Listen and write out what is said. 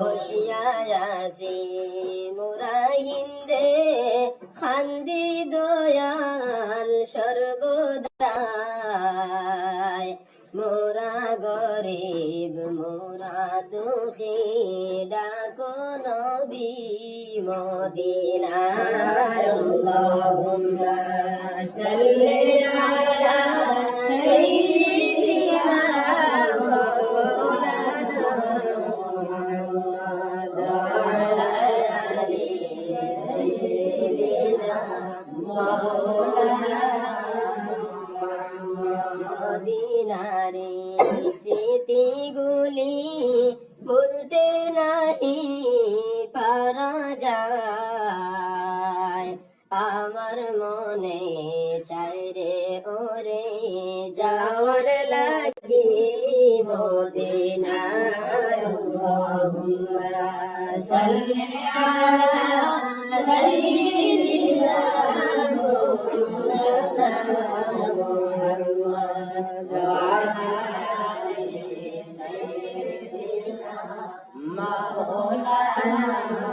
বসিয়াছি মোরা হিন্দে খান্দি দয়াল সর্বদাই মোরা গরিব মোরা দুঃখী ডাকো নবী মদিনায় আল্লাহুম্মা সাল্লি মদিনারে স্মৃতিগুলি বলতে পারা যায়। আমার মনে চাই রে ওরে যাওয়ার লাগি মদিনায়। সাল্লি مولانا